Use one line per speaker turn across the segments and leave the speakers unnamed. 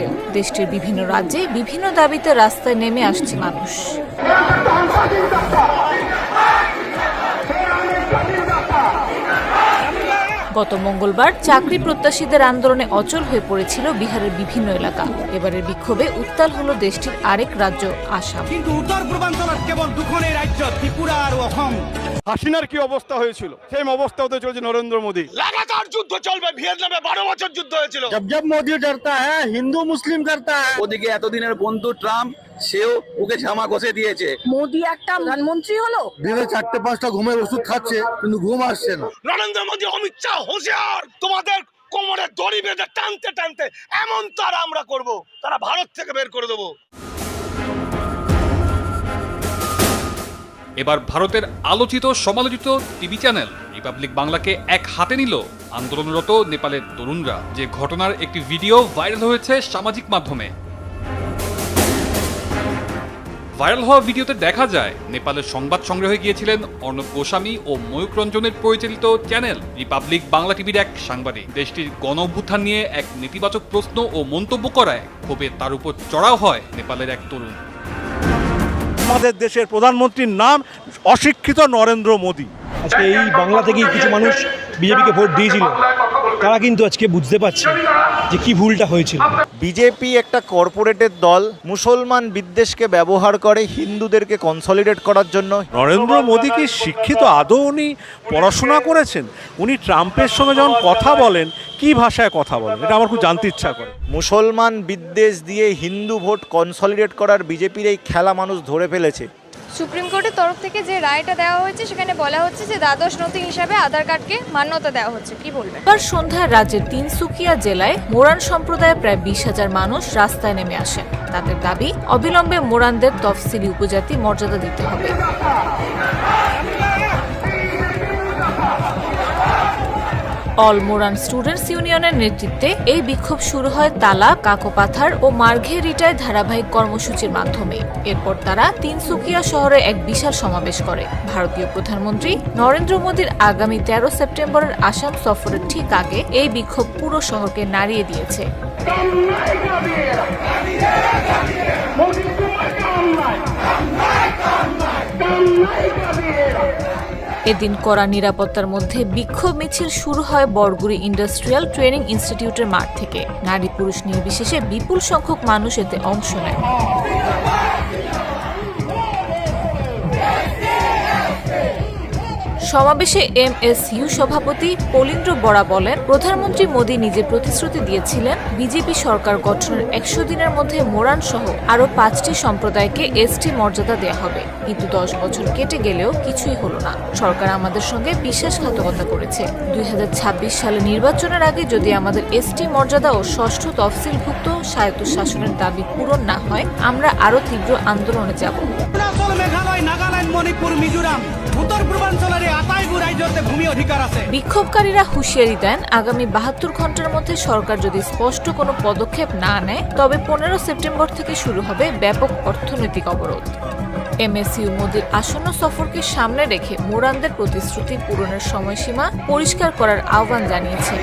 ভারতেও দেশটির বিভিন্ন রাজ্যে বিভিন্ন দাবিতে রাস্তায় নেমে আসছে মানুষ। গত মঙ্গলবার চাকরি প্রত্যাশীদের আন্দোলনে অচল হয়ে পড়েছিল বিহারের বিভিন্ন এলাকা। এবারের বিক্ষোভে উত্তাল হলো দেশটির আরেক রাজ্য আসাম।
কিন্তু উত্তর পূর্বাঞ্চলত কেবল দুখনের রাজ্য ত্রিপুরা আর অসম।
হাসিনার কি অবস্থা হয়েছিল? সেই অবস্থা হতে চলছে নরেন্দ্র মোদী।
লাগাতার যুদ্ধ চলবে ভিয়েতনামে বারো বছর যুদ্ধ হয়েছিল।
জব জব মোদী করতা হ্যাঁ হিন্দু মুসলিম করতা হ্যাঁ
ওদিকে এতদিনের বন্ধু ট্রাম্প সেও ওকে জামা ঘষে দিয়েছে।
মোদি একটা প্রধানমন্ত্রী হলো?
দিনে চারটে পাঁচটা ঘুমের ওষুধ খাচ্ছে কিন্তু ঘুম আসছে না।
নরেন্দ্র মোদী অমিত শাহ হুঁশিয়ার তোমাদের কোমরে দড়ি বেঁধে টানতে টানতে এমন তারা আমরা করব তারা ভারত থেকে বের করে দেবো।
এবার ভারতের আলোচিত সমালোচিত টিভি চ্যানেল রিপাবলিক বাংলাকে এক হাতে নিল আন্দোলনরত নেপালের তরুণরা। যে ঘটনার একটি ভিডিও ভাইরাল হয়েছে সামাজিক মাধ্যমে। ভাইরাল হওয়া ভিডিওতে দেখা যায় নেপালের সংবাদ সংগ্রহে গিয়েছিলেন অর্ণব গোস্বামী ও ময়ূক রঞ্জনের পরিচালিত চ্যানেল রিপাবলিক বাংলা টিভির এক সাংবাদিক। দেশটির গণ অভ্যুত্থান নিয়ে এক নেতিবাচক প্রশ্ন ও মন্তব্য করায় ক্ষোভে তার উপর চড়াও হয় নেপালের এক তরুণ।
আমাদের দেশের প্রধানমন্ত্রীর নাম অশিক্ষিত নরেন্দ্র মোদী।
আজকে এই বাংলা থেকেই কিছু মানুষ বিজেপিকে ভোট দিয়েছিল। তারা কিন্তু আজকে বুঝতে পারছে যে কি ভুলটা হয়েছিল।
বিজেপি একটা কর্পোরেটের দল মুসলমান বিদ্বেষকে ব্যবহার করে হিন্দুদেরকে কনসলিডেট করার জন্য।
নরেন্দ্র মোদী কি শিক্ষিত আদৌ উনি পড়াশোনা করেছেন? উনি ট্রাম্পের সঙ্গে যখন কথা বলেন কি ভাষায় কথা বলেন? এটা আমার খুব জানতে ইচ্ছা করে।
মুসলমান বিদ্বেষ দিয়ে হিন্দু ভোট কনসলিডেট করার বিজেপির এই খেলা মানুষ ধরে ফেলেছে।
সুপ্রিম কোর্টের তরফ থেকে যে রায়টা দেওয়া হয়েছে, সেখানে বলা হচ্ছে যে দ্বাদশ নথি হিসাবে আধার কার্ডকে মান্যতা দেওয়া হচ্ছে। কি বলবেন?
এবার সন্ধ্যায় রাজ্যের তিনসুকিয়া জেলায় মোরান সম্প্রদায়ের প্রায় বিশ হাজার মানুষ রাস্তায় নেমে আসে। তাদের দাবি, অবিলম্বে মোরানদের তফসিলি উপজাতি মর্যাদা দিতে হবে। অল মোরান স্টুডেন্টস ইউনিয়নের নেতৃত্বে এই বিক্ষোভ শুরু হয় তালা কাকোপাথার ও মার্ঘেরিটায় ধারাবাহিক কর্মসূচির মাধ্যমে এরপর তারা তিনসুকিয়া শহরে এক বিশাল সমাবেশ করে ভারতীয় প্রধানমন্ত্রী নরেন্দ্র মোদীর আগামী তেরো সেপ্টেম্বরের আসাম সফরের ঠিক আগে এই বিক্ষোভ পুরো শহরকে নাড়িয়ে দিয়েছে এদিন কড়া নিরাপত্তার মধ্যে বিক্ষোভ মিছিল শুরু হয় বরগুড়ি ইন্ডাস্ট্রিয়াল ট্রেনিং ইনস্টিটিউটের মাঠ থেকে। নারী পুরুষ নির্বিশেষে বিপুল সংখ্যক মানুষ এতে অংশ নেয়। সমাবেশে এম এস ইউ সভাপতি পলিন্দ্র বরা বলেন, প্রধানমন্ত্রী মোদী নিজে প্রতিশ্রুতি দিয়েছিলেন, বিজেপি সরকার গঠনের একশো দিনের মধ্যে মোরান সহ আরও পাঁচটি সম্প্রদায়কে এসটি মর্যাদা দেওয়া হবে। কিন্তু দশ বছর কেটে গেলেও কিছুই হলো না। সরকার আমাদের সঙ্গে বিশ্বাসঘাতকতা করেছে। দুই হাজার ছাব্বিশ সালে নির্বাচনের আগে যদি আমাদের এসটি মর্যাদা ও ষষ্ঠ তফসিলভুক্ত স্বায়ত্তশাসনের দাবি পূরণ না হয়, আমরা আরও তীব্র আন্দোলনে যাব।
মেঘালয় নাগালেণ্ড মণিপুৰ মিজোৰাম উত্তৰ পূৰ্বাঞ্চলৰ
বিক্ষোভকারীরা হুঁশিয়ারি দেন, আগামী বাহাত্তর ঘণ্টার মধ্যে সরকার যদি স্পষ্ট কোনো পদক্ষেপ না নেয়, তবে পনেরো সেপ্টেম্বর থেকে শুরু হবে ব্যাপক অর্থনৈতিক অবরোধ। এমএসইউ মোদীর আসন্ন সফরকে সামনে রেখে মোরানদের প্রতিশ্রুতি পূরণের সময়সীমা পরিষ্কার করার আহ্বান জানিয়েছে।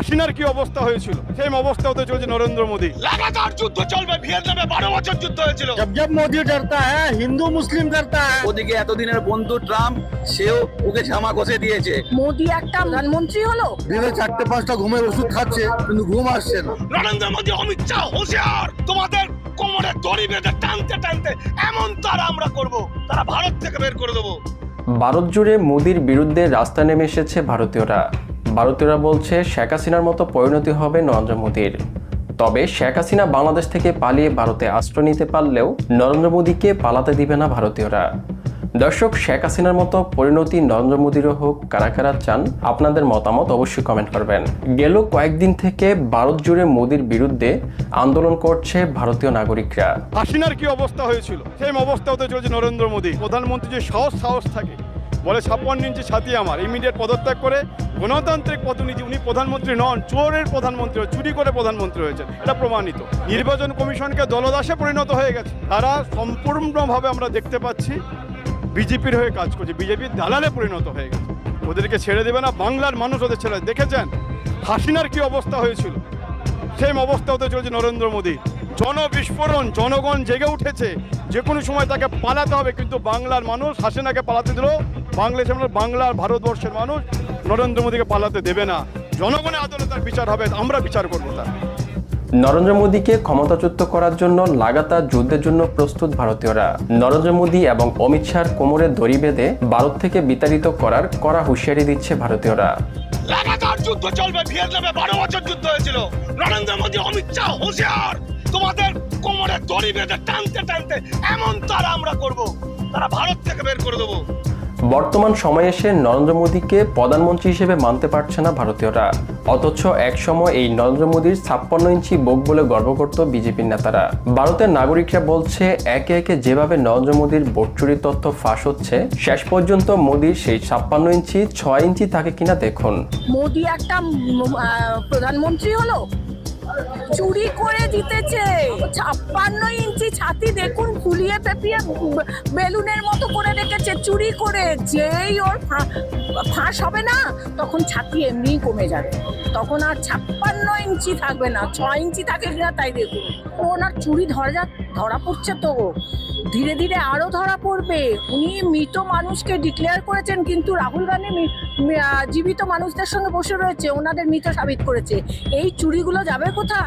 হাসিনার কি অবস্থা হয়েছিল? সেই অবস্থা হতে চলছে নরেন্দ্র মোদী।
লাগাতার যুদ্ধ চলবে ভিয়েতনামে বারো বছর যুদ্ধ হয়েছিল।
জব জব মোদি করতা হ্যাঁ হিন্দু মুসলিম করতা হ্যাঁ।
ওদিকে এতদিনের বন্ধু ট্রাম্প সেও ওকে ঝামা কষে দিয়েছে।
মোদি একটা প্রধানমন্ত্রী হলো?
দিনে চারটে পাঁচটা ঘুমের ওষুধ খাচ্ছে কিন্তু ঘুম আসছে না।
নরেন্দ্র মোদী অমিত শাহ হুঁশিয়ার! তোমাদের কোমরে দড়ি বেঁধে টানতে টানতে এমন তারা আমরা করব তারা ভারত থেকে বের করে দেবো।
ভারত জুড়ে মোদির বিরুদ্ধে রাস্তা নেমে এসেছে ভারতীয়রা। ভারতীয়রা বলছে শেখ হাসিনার মতো পরিণতি হবে নরেন্দ্র মোদীর। তবে শেখ হাসিনা বাংলাদেশ থেকে পালিয়ে ভারতে আশ্রয় নিতে পারলেও নরেন্দ্র মোদীকে পালাতে দিবে না ভারতীয়রা। দর্শক, শেখ হাসিনার মতো পরিণতি নরেন্দ্র মোদীরও হোক, কারা কারা চান, আপনাদের মতামত অবশ্যই কমেন্ট করবেন। গেল কয়েকদিন থেকে ভারত জুড়ে মোদীর বিরুদ্ধে আন্দোলন করছে ভারতীয় নাগরিকরা।
হাসিনার কি অবস্থা হয়েছিল? সেই অবস্থা হতে চলেছে নরেন্দ্র মোদী প্রধানমন্ত্রী যে সাহস সাহস থাকে বলে ছাপ্পান্ন ইঞ্চি ছাতি আমার। ইমিডিয়েট পদত্যাগ করে গণতান্ত্রিক প্রতিনিধি উনি প্রধানমন্ত্রী নন, চোরের প্রধানমন্ত্রী, চুরি করে প্রধানমন্ত্রী হয়েছেন। এটা প্রমাণিত। নির্বাচন কমিশনকে দলদাসে পরিণত হয়ে গেছে। তারা সম্পূর্ণভাবে আমরা দেখতে পাচ্ছি, বিজেপির হয়ে কাজ করছে। বিজেপির দালালে পরিণত হয়ে গেছে। ওদেরকে ছেড়ে দেবে না, বাংলার মানুষ ওদের ছেড়ে দেখেছেন? হাসিনার কি অবস্থা হয়েছিল? সেম অবস্থা হতে চলেছে নরেন্দ্র মোদী জনবিস্ফোরণ জনগণ জেগে উঠেছে। যে কোনো সময় তাকে পালাতে হবে কিন্তু বাংলার মানুষ হাসিনাকে পালাতে দিল। বাংলাদেশের মানুষ বাংলার ভারতবর্ষের মানুষ নরেন্দ্র মোদীকে পালাতে দেবে না। জনগণের আদালতে তার বিচার হবে আমরা বিচার করব তার।
নরেন্দ্র মোদীকে ক্ষমতাচ্যুত করার জন্য লাগাতার যুদ্ধের জন্য প্রস্তুত ভারতীয়রা। নরেন্দ্র মোদী এবং অমিত শাহর কোমরে দড়ি বেঁধে ভারত থেকে বিতাড়িত করার কড়া হুঁশিয়ারি দিচ্ছে ভারতীয়রা।
লাগাতার যুদ্ধ চলবে ভিয়েতনামে বারো বছর যুদ্ধ হয়েছিল। নরেন্দ্র মোদী অমিত শাহ হুঁশিয়ার! তোমাদের কোমরে দড়ি বেঁধে টানতে টানতে এমন তারা আমরা করব তারা ভারত থেকে বের করে দেবো।
বর্তমান সময়ে এসে নরেন্দ্র মোদীকে প্রধানমন্ত্রী হিসেবে মানতে পারছে না ভারতীয়রা। অথচ একসময় এই নরেন্দ্র মোদীর ছাপ্পান্ন ইঞ্চি বুক বলে গর্ব করত বিজেপির নেতারা। ভারতের নাগরিকরা বলছে একে একে যেভাবে নরেন্দ্র মোদীর ভোট চুরির তথ্য ফাঁস হচ্ছে শেষ পর্যন্ত মোদীর সেই ছাপ্পান্ন ইঞ্চি ছয় ইঞ্চি থাকে কিনা দেখুন।
মোদী একটা আহ, প্রধানমন্ত্রী হলো? চুরি করে জিতেছে। ছাপ্পান্ন ইঞ্চি ছাতি দেখুন, ফুলিয়ে পেপিয়ে বেলুনের মতো করে রেখেছে, চুরি করে। যেই ওর ফাঁস হবে না, তখন ছাতি এমনিই কমে যাবে। তখন আর ছাপ্পান্ন ইঞ্চি থাকবে না ছ ইঞ্চি থাকে কিনা তাই দেখুন। ওনার চুরি ধরা যা ধরা পড়ছে তো। ধীরে ধীরে আরও ধরা পড়বে। উনি মৃত মানুষকে ডিক্লেয়ার করেছেন, কিন্তু রাহুল গান্ধী জীবিত মানুষদের সঙ্গে বসে রয়েছে, ওনাদের মৃত সাবিত করেছে। এই চুরিগুলো যাবে কোথা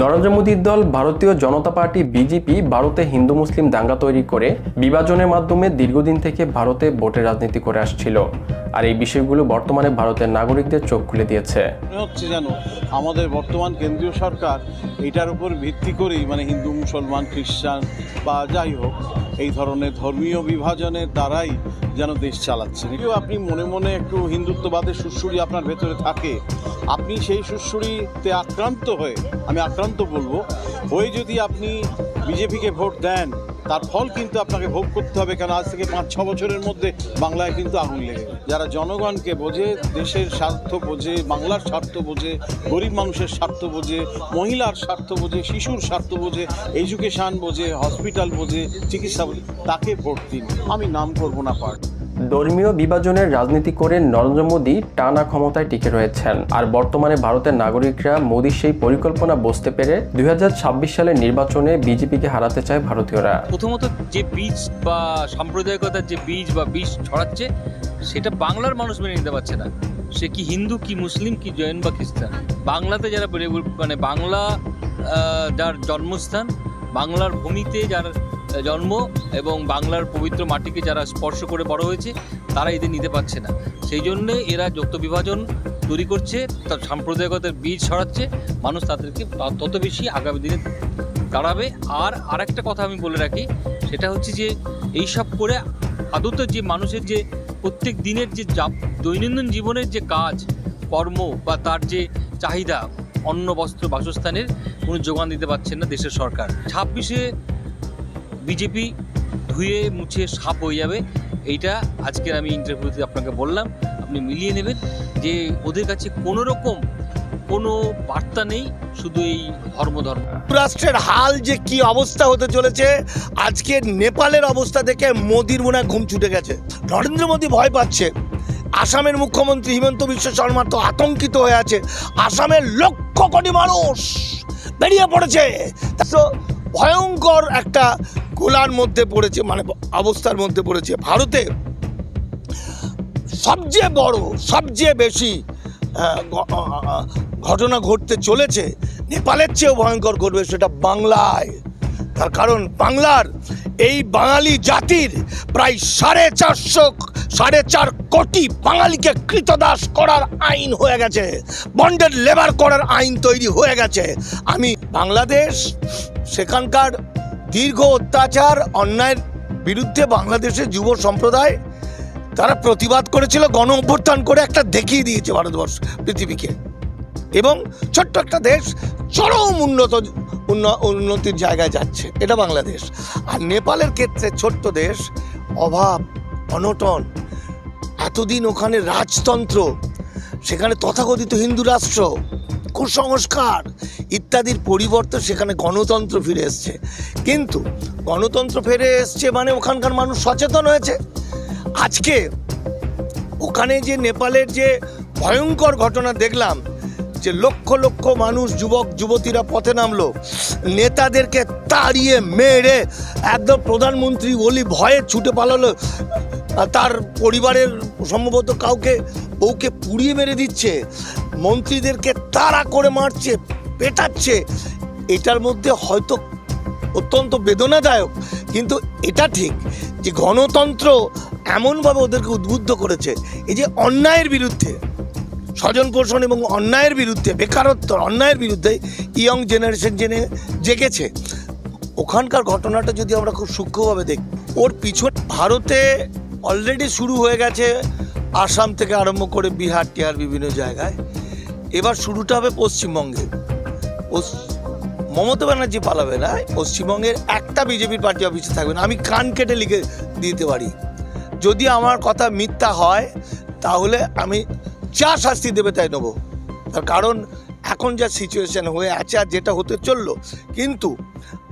নরেন্দ্র মোদীর দল, ভারতীয় জনতা পার্টি, বিজেপি, ভারতে হিন্দু মুসলিম দাঙ্গা তৈরি করে বিভাজনের মাধ্যমে দীর্ঘদিন থেকে ভারতে ভোটের রাজনীতি করে আসছিল। আর এই বিষয়গুলো বর্তমানে ভারতের নাগরিকদের চোখ খুলে দিয়েছে।
হচ্ছে যেন আমাদের বর্তমান কেন্দ্রীয় সরকার এটার উপর ভিত্তি করেই মানে হিন্দু, মুসলমান, খ্রিস্টান বা যাই হোক, এই ধরনের ধর্মীয় বিভাজনের দ্বারাই যেন দেশ চালাচ্ছে। কেউ আপনি মনে মনে একটু হিন্দুত্ববাদের সুশ্রুরি আপনার ভেতরে থাকে, আপনি সেই সুশ্রুরিতে আক্রান্ত হয়ে, আমি আক্রান্ত বলব, হয়ে যদি আপনি বিজেপিকে ভোট দেন তার ফল কিন্তু আপনাকে ভোগ করতে হবে, কেন আজ থেকে পাঁচ, ছ বছরের মধ্যে বাংলায় কিন্তু আগুন লেগে যারা জনগণকে বোঝে, দেশের স্বার্থ বোঝে, বাংলার স্বার্থ বোঝে, গরিব মানুষের স্বার্থ বোঝে, মহিলার স্বার্থ বোঝে, শিশুর স্বার্থ বোঝে, এডুকেশান বোঝে, হসপিটাল বোঝে, চিকিৎসা বোঝে, তাকে ভোট দিন। আমি নাম করব না, পার্ট।
ধর্মীয় বিভাজনের রাজনীতি করে নরেন্দ্র মোদী টানা ক্ষমতায় টিকে রয়েছেন। আর বর্তমানে ভারতের নাগরিকরা মোদীর সেই পরিকল্পনা বুঝতে পেরে দুই সালের নির্বাচনে বিজেপিকে হারাতে চায় ভারতীয়রা।
প্রথমত যে বীজ বা সাম্প্রদায়িকতার যে বীজ বা বীজ ছড়াচ্ছে, সেটা বাংলার মানুষ মেনে নিতে পারছে না। সে কি হিন্দু, কি মুসলিম, কি জৈন বা খ্রিস্টান? বাংলাতে যারা মানে বাংলা যার জন্মস্থান, বাংলার ভূমিতে যার জন্ম এবং বাংলার পবিত্র মাটিকে যারা স্পর্শ করে বড় হয়েছে, তারা এদের নিতে পারছে না। সেই জন্যে এরা যত বিভাজন তৈরি করছে, তার সাম্প্রদায়িকতার বীজ ছড়াচ্ছে, মানুষ তাদেরকে তত বেশি আগামী দিনে দাঁড়াবে। আর আরেকটা কথা আমি বলে রাখি, সেটা হচ্ছে যে এইসব করে আদত যে মানুষের যে প্রত্যেক দিনের যে যা- দৈনন্দিন জীবনের যে কাজ, কর্ম বা তার যে চাহিদা, অন্ন, বস্ত্র, বাসস্থানের কোনো যোগান দিতে পারছেন না দেশের সরকার। ছাব্বিশে বিজেপি ধুয়ে মুছে সাপ হয়ে যাবে, এইটা আজকের আমি ইন্টারভিউতে আপনাকে বললাম। আপনি মিলিয়ে নেবেন যে ওদের কাছে কোনো রকম কোনো বার্তা নেই, শুধু এই ধর্ম ধর্ম
রাষ্ট্রের হাল যে কি অবস্থা হতে চলেছে, আজকে নেপালের অবস্থা দেখে মোদির মনে ঘুম ছুটে গেছে। নরেন্দ্র মোদী ভয় পাচ্ছে। আসামের মুখ্যমন্ত্রী হিমন্ত বিশ্ব শর্মা তো আতঙ্কিত হয়ে আছে। আসামের লক্ষ কোটি মানুষ বেরিয়ে পড়েছে। ভয়ঙ্কর একটা গোলার মধ্যে পড়েছে মানে অবস্থার মধ্যে পড়েছে। ভারতে সবচেয়ে বড়, সবচেয়ে বেশি ঘটনা ঘটতে চলেছে, নেপালের চেয়েও ভয়ঙ্কর ঘটবে সেটা বাংলায়। তার কারণ বাংলার এই বাঙালি জাতির প্রায় সাড়ে চারশো, সাড়ে চার কোটি বাঙালিকে কৃতদাস করার আইন হয়ে গেছে বন্ডেড লেবার করার আইন তৈরি হয়ে গেছে। আমি বাংলাদেশ, সেখানকার দীর্ঘ অত্যাচার, অন্যায়ের বিরুদ্ধে বাংলাদেশের যুব সম্প্রদায়, তারা প্রতিবাদ করেছিল, গণ অভ্যুত্থান করে একটা দেখিয়ে দিয়েছে ভারতবর্ষ, পৃথিবীকে। এবং ছোট্ট একটা দেশ চরম উন্নত উন্নতির জায়গায় যাচ্ছে। এটা বাংলাদেশ। আর নেপালের ক্ষেত্রে ছোট্ট দেশ, অভাব, অনটন, এতদিন ওখানে রাজতন্ত্র, সেখানে তথাকথিত হিন্দু রাষ্ট্র, কুসংস্কার ইত্যাদির পরিবর্তে সেখানে গণতন্ত্র ফিরে এসছে। কিন্তু গণতন্ত্র ফিরে এসছে মানে ওখানকার মানুষ সচেতন হয়েছে। আজকে ওখানে যে নেপালের যে ভয়ঙ্কর ঘটনা দেখলাম, যে লক্ষ লক্ষ মানুষ, যুবক, যুবতীরা পথে নামলো, নেতাদেরকে তাড়িয়ে মেরে একদম প্রধানমন্ত্রী ওলি ভয়ে ছুটে পালালো তার পরিবারের সম্ভবত কাউকে, বউকে পুড়িয়ে মেরে দিচ্ছে, মন্ত্রীদেরকে তাড়া করে মারছে পেটাচ্ছে। এটার মধ্যে হয়তো অত্যন্ত বেদনাদায়ক, কিন্তু এটা ঠিক যে গণতন্ত্র এমনভাবে ওদেরকে উদ্বুদ্ধ করেছে, এই যে অন্যায়ের বিরুদ্ধে, স্বজন পোষণ এবং অন্যায়ের বিরুদ্ধে, বেকারত্ব, অন্যায়ের বিরুদ্ধে ইয়ং জেনারেশন জেনে জেগেছে। ওখানকার ঘটনাটা যদি আমরা খুব সূক্ষ্মভাবে দেখি, ওর পিছন ভারতে অলরেডি শুরু হয়ে গেছে, আসাম থেকে আরম্ভ করে বিহার, টিহার বিভিন্ন জায়গায়। এবার শুরুটা হবে পশ্চিমবঙ্গে। পশ্চ- মমতা ব্যানার্জি পালাবে না, পশ্চিমবঙ্গের একটা বিজেপির পার্টি অফিসে থাকবে না। আমি কান কেটে লিখে দিতে পারি। যদি আমার কথা মিথ্যা হয়, তাহলে আমি যা শাস্তি দেবে তাই নেব। তার কারণ, এখন যা সিচুয়েশান হয়ে আছে আর যেটা হতে চলল, কিন্তু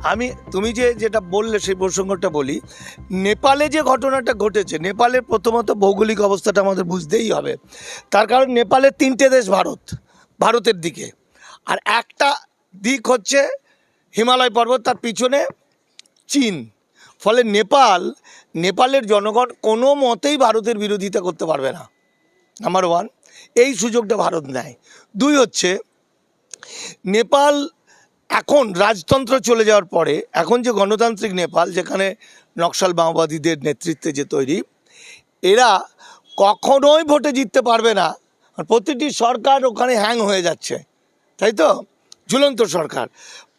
আমি, তুমি যে, যেটা বললে সেই প্রসঙ্গটা বলি, নেপালে যে ঘটনাটা ঘটেছে, নেপালের প্রথমত ভৌগোলিক অবস্থাটা আমাদের বুঝতেই হবে। তার কারণ, নেপালের তিনটে দেশ ভারত, ভারতের দিকে। আর একটা দিক হচ্ছে হিমালয় পর্বত, তার পিছনে চীন। ফলে নেপাল, নেপালের জনগণ কোনো মতেই ভারতের বিরোধিতা করতে পারবে না। নাম্বার ওয়ান এই সুযোগটা ভারত নেয়। দুই হচ্ছে, নেপাল এখন রাজতন্ত্র চলে যাওয়ার পরে, এখন যে গণতান্ত্রিক নেপাল, যেখানে নকশাল মাওবাদীদের নেতৃত্বে যে তৈরি, এরা কখনোই ভোটে জিততে পারবে না। প্রতিটি সরকার ওখানে হ্যাং হয়ে যাচ্ছে। তাই তো? ঝুলন্ত সরকার।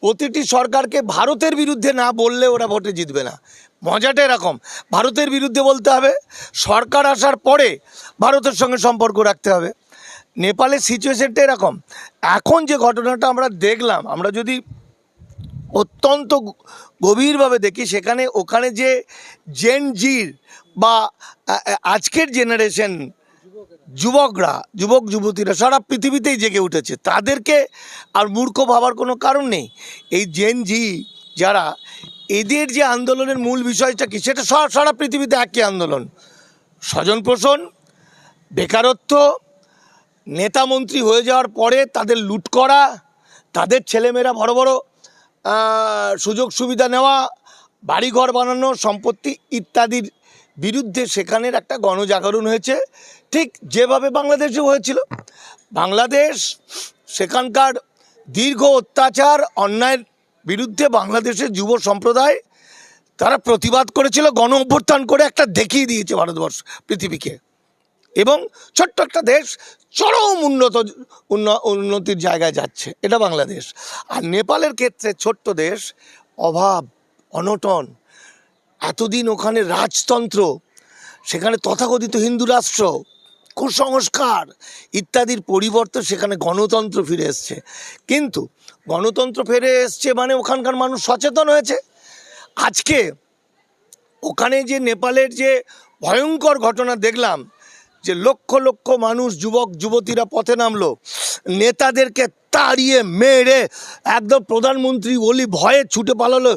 প্রতিটি সরকারকে ভারতের বিরুদ্ধে না বললে ওরা ভোটে জিতবে না। মজাটা এরকম, ভারতের বিরুদ্ধে বলতে হবে, সরকার আসার পরে ভারতের সঙ্গে সম্পর্ক রাখতে হবে। নেপালের সিচুয়েশনটা এরকম, এখন যে ঘটনাটা আমরা দেখলাম, আমরা যদি অত্যন্ত গভীরভাবে দেখি, সেখানে ওখানে যে জেন জির বা আজকের জেনারেশন যুবকরা, যুবক, যুবতীরা সারা পৃথিবীতেই জেগে উঠেছে। তাদেরকে আর মূর্খ ভাবার কোনো কারণ নেই। এই জেন জি যারা, এদের যে আন্দোলনের মূল বিষয়টা কি, সেটা সারা পৃথিবীতে একই আন্দোলন। স্বজন পোষণ, বেকারত্ব, নেতা মন্ত্রী হয়ে যাওয়ার পরে তাদের লুট করা, তাদের ছেলেমেয়েরা বড় বড় সুযোগ সুবিধা নেওয়া, বাড়িঘর বানানো, সম্পত্তি ইত্যাদির বিরুদ্ধে সেখানের একটা গণজাগরণ হয়েছে। ঠিক যেভাবে বাংলাদেশেও হয়েছিল। বাংলাদেশ সেখানকার দীর্ঘ অত্যাচার, অন্যায়ের বিরুদ্ধে বাংলাদেশের যুব সম্প্রদায় তারা প্রতিবাদ করেছিল, গণ অভ্যুত্থান করে একটা দেখিয়ে দিয়েছে ভারতবর্ষ, পৃথিবীকে। এবং ছোট্ট একটা দেশ চরম উন্নত উন্নতির জায়গায় যাচ্ছে। এটা বাংলাদেশ। আর নেপালের ক্ষেত্রে ছোট্ট দেশ অভাব, অনটন। এতদিন ওখানে রাজতন্ত্র, সেখানে তথাকথিত হিন্দু রাষ্ট্র, কুসংস্কার ইত্যাদির পরিবর্তন সেখানে গণতন্ত্র ফিরে এসছে। কিন্তু গণতন্ত্র ফিরে এসছে মানে ওখানকার মানুষ সচেতন হয়েছে। আজকে ওখানে যে নেপালের যে ভয়ঙ্কর ঘটনা দেখলাম, যে লক্ষ লক্ষ মানুষ, যুবক, যুবতীরা পথে নামলো, নেতাদেরকে তাড়িয়ে মেরে একদম প্রধানমন্ত্রী ওলি ভয়ে ছুটে পালালো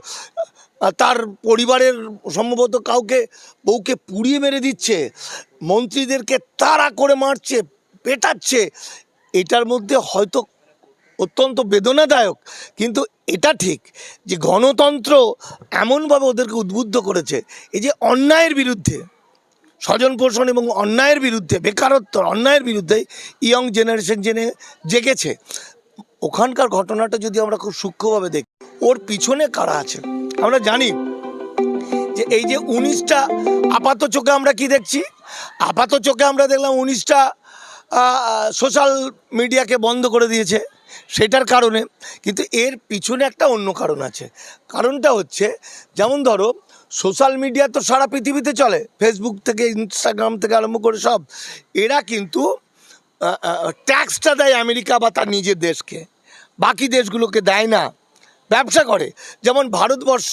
তার পরিবারের সম্ভবত কাউকে, বউকে পুড়িয়ে মেরে দিচ্ছে, মন্ত্রীদেরকে তাড়া করে মারছে, পেটাচ্ছে, এটার মধ্যে হয়তো অত্যন্ত বেদনাদায়ক, কিন্তু এটা ঠিক যে গণতন্ত্র এমনভাবে ওদেরকে উদ্বুদ্ধ করেছে, এই যে অন্যায়ের বিরুদ্ধে, স্বজন পোষণ এবং অন্যায়ের বিরুদ্ধে, বেকারত্ব, অন্যায়ের বিরুদ্ধে ইয়ং জেনারেশন জেনে জেগেছে। ওখানকার ঘটনাটা যদি আমরা খুব সূক্ষ্মভাবে দেখি, ওর পিছনে কারা আছে আমরা জানি যে এই যে উনিশটা আপাত চোখে আমরা কি দেখছি? আপাত চোখে আমরা দেখলাম উনিশটা সোশ্যাল মিডিয়াকে বন্ধ করে দিয়েছে সেটার কারণে। কিন্তু এর পিছনে একটা অন্য কারণ আছে। কারণটা হচ্ছে, যেমন ধরো সোশ্যাল মিডিয়া তো সারা পৃথিবীতে চলে। ফেসবুক থেকে ইনস্টাগ্রাম থেকে আরম্ভ করে সব। এরা কিন্তু ট্যাক্সটা দেয় আমেরিকা বা তার নিজের দেশকে। বাকি দেশগুলোকে দেয় না। ব্যবসা করে। যেমন ভারতবর্ষ,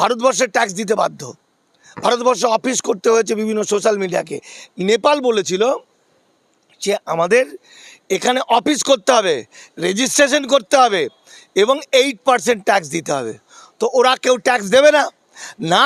ভারতবর্ষের ট্যাক্স দিতে বাধ্য। ভারতবর্ষে অফিস করতে হয়েছে বিভিন্ন সোশ্যাল মিডিয়াকে নেপাল বলেছিল যে আমাদের এখানে অফিস করতে হবে রেজিস্ট্রেশন করতে হবে এবং এইট পার্সেন্ট ট্যাক্স দিতে হবে। তো ওরা কেউ ট্যাক্স দেবে না। না